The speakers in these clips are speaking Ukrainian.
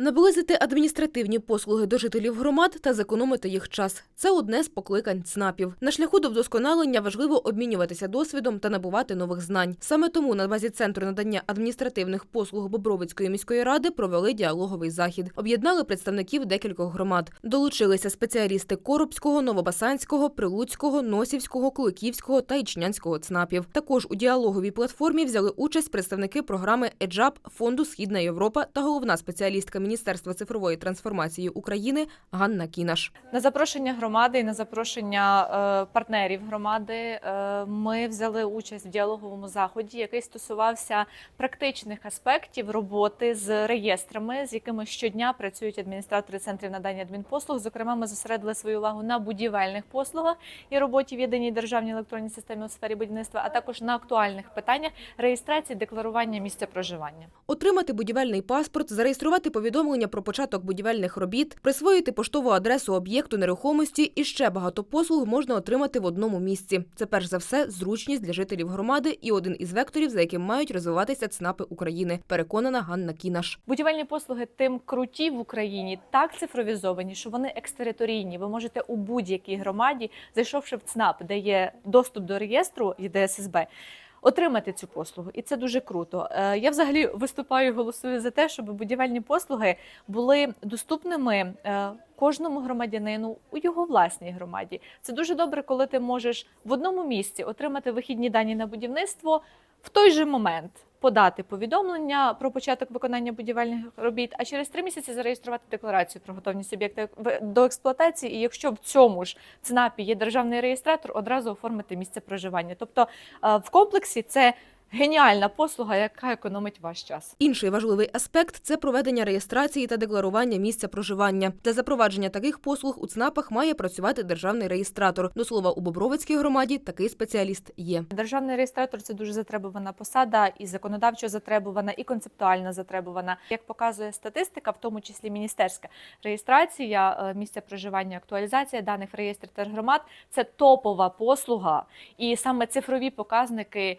Наблизити адміністративні послуги до жителів громад та зекономити їх час це одне з покликань ЦНАПів. На шляху до вдосконалення важливо обмінюватися досвідом та набувати нових знань. Саме тому на базі центру надання адміністративних послуг Бобровицької міської ради провели діалоговий захід. Об'єднали представників декількох громад. Долучилися спеціалісти Коробського, Новобасанського, Прилуцького, Носівського, Куликівського та Ічнянського ЦНАПів. Також у діалоговій платформі взяли участь представники програми «Еджап» фонду Східна Європа та головна спеціалістка Міністерства цифрової трансформації України Ганна Кінаш. На запрошення громади і на запрошення е, партнерів громади е, ми взяли участь в діалоговому заході, який стосувався практичних аспектів роботи з реєстрами, з якими щодня працюють адміністратори центрів надання адмінпослуг. Зокрема, ми зосередили свою увагу на будівельних послугах і роботі в єдиній державній електронній системі у сфері будівництва, а також на актуальних питаннях реєстрації декларування місця проживання. Отримати будівельний паспорт, зареєструвати повідомлення про початок будівельних робіт, присвоїти поштову адресу об'єкту нерухомості і ще багато послуг можна отримати в одному місці. Це перш за все зручність для жителів громади і один із векторів, за яким мають розвиватися ЦНАПи України. Переконана Ганна Кінаш. Будівельні послуги тим круті в Україні, так цифровізовані, що вони екстериторійні. Ви можете у будь-якій громаді, зайшовши в ЦНАП, де є доступ до реєстру ЄДССБ, отримати цю послугу, і це дуже круто. Е, Я взагалі виступаю, голосую за те, щоб будівельні послуги були доступними е, кожному громадянину у його власній громаді. Це дуже добре, коли ти можеш в одному місці отримати вихідні дані на будівництво в той же момент. Подати повідомлення про початок виконання будівельних робіт, а через три місяці зареєструвати декларацію про готовність об'єкта до експлуатації. І якщо в цьому ж ЦНАПі є державний реєстратор, одразу оформити місце проживання. Тобто е, в комплексі це геніальна послуга, яка економить ваш час. Інший важливий аспект це проведення реєстрації та декларування місця проживання. Для запровадження таких послуг у ЦНАПах має працювати державний реєстратор. До слова, у Бобровицькій громаді такий спеціаліст є. Державний реєстратор це дуже затребувана посада, і законодавчо затребувана, і концептуально затребувана. Як показує статистика, в тому числі міністерська реєстрація е, місця проживання, актуалізація даних в реєстрі тергромад це топова послуга, і саме цифрові показники.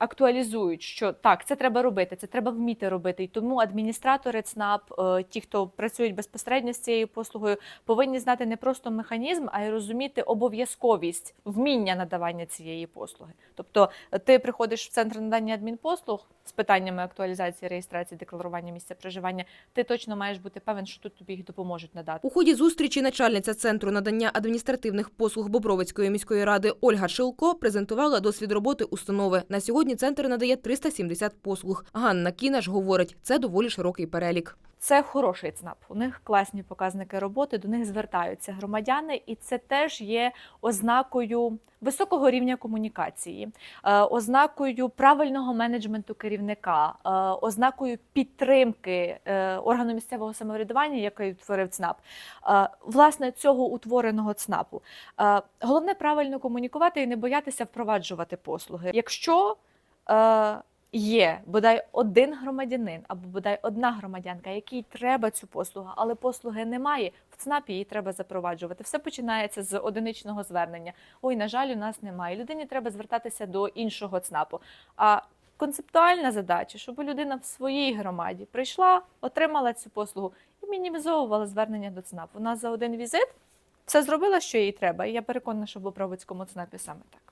Актуалізують, що так, це треба робити, це треба вміти робити. І тому адміністратори ЦНАП, е, ті, хто працюють безпосередньо з цією послугою, повинні знати не просто механізм, а й розуміти обов'язковість вміння надавання цієї послуги. Тобто, е, ти приходиш в центр надання адмінпослуг з питаннями актуалізації, реєстрації, декларування місця проживання. Ти точно маєш бути певен, що тут тобі їх допоможуть надати. У ході зустрічі начальниця центру надання адміністративних послуг Бобровицької міської ради Ольга Шилко презентувала досвід роботи установи. На сьогодні центр надає 370 послуг. Ганна Кінаш говорить, це доволі широкий перелік. Це хороший ЦНАП. У них класні показники роботи, до них звертаються громадяни, і це теж є ознакою високого рівня комунікації, е, ознакою правильного менеджменту керівника, е, ознакою підтримки е, органу місцевого самоврядування, який утворив ЦНАП. Власне, цього утвореного ЦНАПу. Головне правильно комунікувати і не боятися впроваджувати послуги. Якщо є бодай один громадянин або бодай одна громадянка, якій треба цю послугу, але послуги немає. В ЦНАПі її треба запроваджувати. Все починається з одиничного звернення. Ой, на жаль, у нас немає. Людині треба звертатися до іншого ЦНАПу. А концептуальна задача, щоб людина в своїй громаді прийшла, отримала цю послугу і мінімізовувала звернення до ЦНАПу. Вона за один візит все зробила, що їй треба. І я переконана, що в Бобровицькому ЦНАПі саме так.